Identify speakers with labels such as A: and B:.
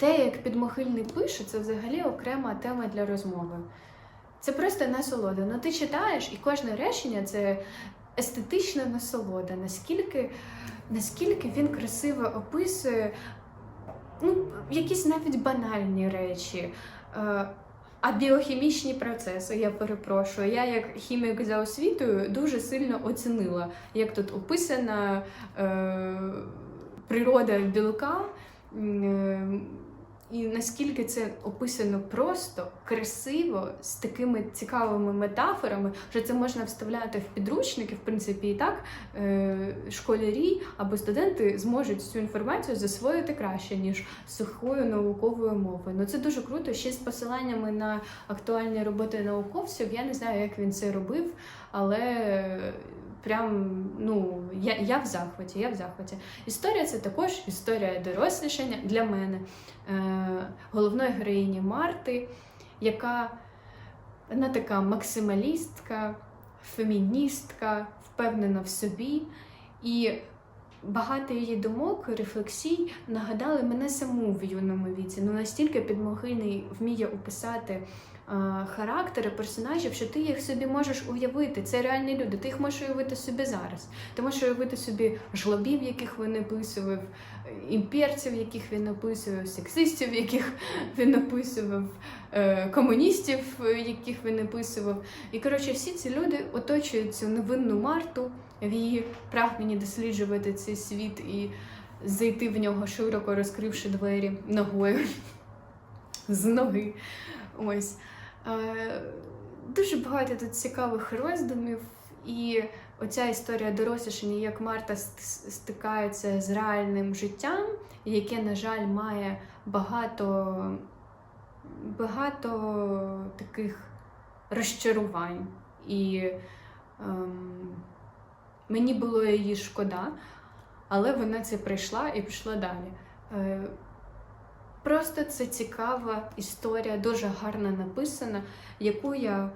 A: те, як підмогильний пише, це взагалі окрема тема для розмови. Це просто насолода. Ну ти читаєш, і кожне речення це естетична насолода. Наскільки, наскільки він красиво описує ну, якісь навіть банальні речі. Е, А біохімічні процеси, я перепрошую. Я, як хімік за освітою, дуже сильно оцінила, як тут описана е, природа білка. М, І наскільки це описано просто, красиво, з такими цікавими метафорами, що це можна вставляти в підручники, в принципі, і так е, школярі або студенти зможуть цю інформацію засвоїти краще, ніж сухою науковою мовою. Ну це дуже круто. Ще з посиланнями на актуальні роботи науковців. Я не знаю, як він це робив, але прям ну я, я в захваті. Я в захваті. Історія це також історія дорослішання для мене е, головної героїні Марти, яка вона така максималістка, феміністка, впевнена в собі. І багато її думок, рефлексій нагадали мене саму в юному віці. Ну настільки підмогильний вміє описати характери персонажів, що ти їх собі можеш уявити. Це реальні люди. Ти їх можеш уявити собі зараз. Ти можеш уявити собі жлобів, яких він описував, імперців, яких він описував, сексистів, яких він описував, е, комуністів, яких він описував. І коротше, всі ці люди оточують цю невинну Марту в її прагненні досліджувати цей світ і зайти в нього широко розкривши двері ногою з ноги. Ось. Е, Дуже багато тут цікавих роздумів, і оця історія дорослішання, як Марта стикається з реальним життям, яке, на жаль, має багато, багато таких розчарувань. І ем, мені було її шкода, але вона це прийшла і пішла далі. Е, Просто це цікава історія, дуже гарно написана, яку я